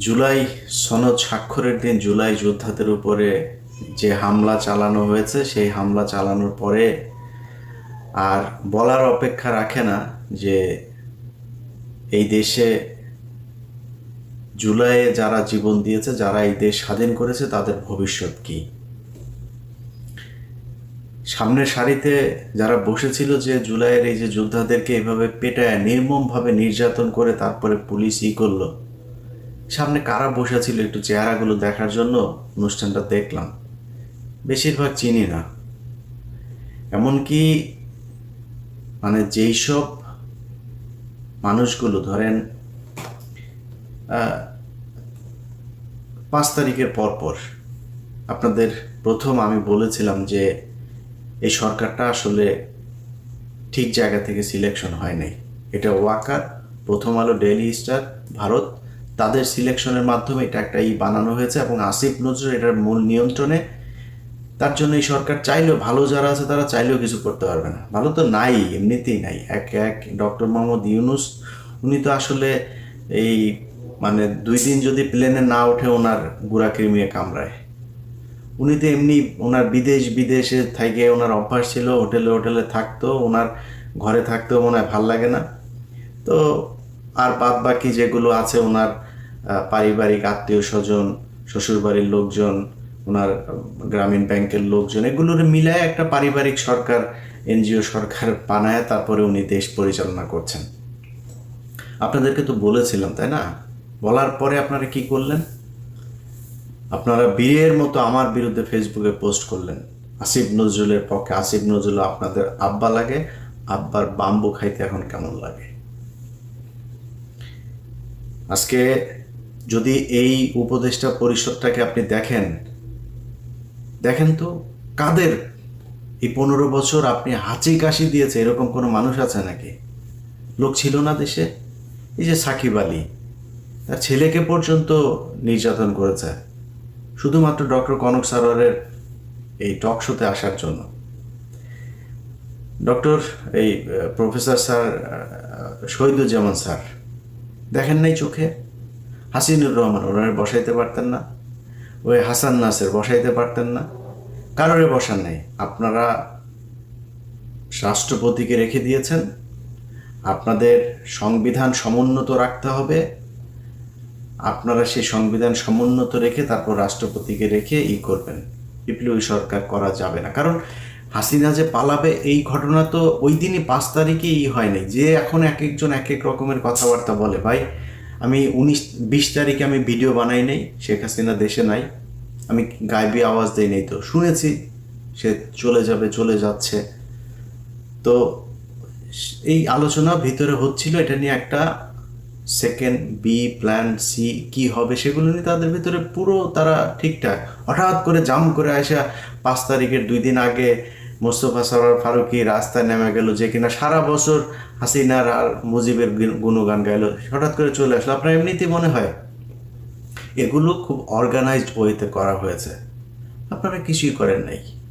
জুলাই সনদ স্বাক্ষরের দিন জুলাই যোদ্ধাদের উপরে যে হামলা চালানো হয়েছে, সেই হামলা চালানোর পরে আর বলার অপেক্ষা রাখে না যে এই দেশে জুলাইয়ে যারা জীবন দিয়েছে, যারা এই দেশ স্বাধীন করেছে, তাদের ভবিষ্যৎ কি? সামনের সারিতে যারা বসেছিল যে জুলাইয়ের এই যে যোদ্ধাদেরকে এভাবে পেটায়, নির্মমভাবে নির্যাতন করে তারপরে পুলিশ ই করল সামনে কারা বসেছিল একটু চেহারাগুলো দেখার জন্য অনুষ্ঠানটা দেখলাম। বেশিরভাগ চিনি না। এমনকি মানে যেই সব মানুষগুলো ধরেন পাঁচ তারিখের পরপর আপনাদের প্রথম আমি বলেছিলাম যে এই সরকারটা আসলে ঠিক জায়গা থেকে সিলেকশন হয় নাই। এটা ওয়াকার, প্রথম আলো ডেইলি স্টার ভারত তাদের সিলেকশনের মাধ্যমে এটা একটা ই বানানো হয়েছে এবং আসিফ নজরুল এটার মূল নিয়ন্ত্রণে তার জন্য এই সরকার চাইলেও ভালো যারা আছে তারা চাইলেও কিছু করতে পারবে না। ভালো তো নাই, এমনিতেই নাই। এক এক ডক্টর মোহাম্মদ ইউনুস, উনি তো আসলে এই মানে দুই দিন যদি প্লেনে না ওঠে ওনার গুড়া কৃমিয়ে কামড়ায়। উনি তো এমনি ওনার বিদেশ, বিদেশে থেকে ওনার অভ্যাস ছিল, হোটেলে হোটেলে থাকতো, ওনার ঘরে থাকতেও মনে হয় ভালো লাগে না। তো আর বাদ বাকি যেগুলো আছে ওনার পারিবারিক আত্মীয় স্বজন, শ্বশুরবাড়ির লোকজন, ওনার গ্রামীণ ব্যাংকের লোকজন, এগুলোর মিলায় একটা পারিবারিক সরকার, এনজিও সরকার বানায়, তারপরে উনি দেশ পরিচালনা করছেন। আপনাদেরকে তো বলেছিলাম, তাই না? বলার পরে আপনারা কি করলেন? আপনারা বীরের মতো আমার বিরুদ্ধে ফেসবুকে পোস্ট করলেন। আসিফ নজরুলের পক্ষে। আসিফ নজরুল, আপনাদের আব্বা লাগে। আব্বার বাম্বু খাইতে এখন কেমন লাগে? আজকে যদি এই উপদেষ্টা পরিষদটাকে আপনি দেখেন দেখেন তো কাদের? এই পনেরো বছর আপনি হাঁচি কাশি দিয়েছে, এরকম কোনো মানুষ আছে নাকি? লোক ছিল না দেশে? এই যে সাকিব আলী, তার ছেলেকে পর্যন্ত নির্যাতন করেছে, শুধুমাত্র ডক্টর কনক সারোয়ারের এই টক শোতে আসার জন্য। ডক্টর এই প্রফেসর স্যার শহীদুজ্জামান স্যার, দেখেন নাই চোখে? হাসিনুর রহমান, ওনারে বসাইতে পারতেন না। ওই হাসান নাসের বসাইতে পারতেন না। কারোরে বসান নাই। আপনারা রাষ্ট্রপতিকে রেখে দিয়েছেন। আপনাদের সংবিধান সমুন্নত রাখতে হবে। আপনারা সেই সংবিধান সমুন্নত রেখে তারপর রাষ্ট্রপতিকে রেখে ই করবেন। বিপ্লবী সরকার করা যাবে না। কারণ হাসিনা যে পালাবে, এই ঘটনা তো ওই দিনই পাঁচ তারিখে ই হয়নি যে এখন এক একজন এক এক রকমের কথাবার্তা বলে, ভাই আমি উনিশ, বিশ তারিখে আমি ভিডিও বানাই নেই, শেখ হাসিনা দেশে নাই। আমি গাইবি আওয়াজ দেই নেই তো। শুনেছি, সে চলে যাবে, চলে যাচ্ছে। তো এই আলোচনা ভিতরে হচ্ছিল, এটা নিয়ে একটা সেকেন্ড বি প্ল্যান সি কি হবে সেগুলো নিয়ে তাদের ভিতরে পুরো তারা ঠিকঠাক। হঠাৎ করে জাম করে আসা পাঁচ তারিখের দুই দিন আগে মোস্তফা সরার ফারুকি রাস্তায় নেমে গেল যে কিনা সারা বছর হাসিনার আর মুজিবের গুণ- গুণগান গাইল। হঠাৎ করে চলে আসলো। আপনার এমনিতেই মনে হয় এগুলো খুব অর্গানাইজড ওয়েতে করা হয়েছে? আপনারা কিছুই করেন নাই।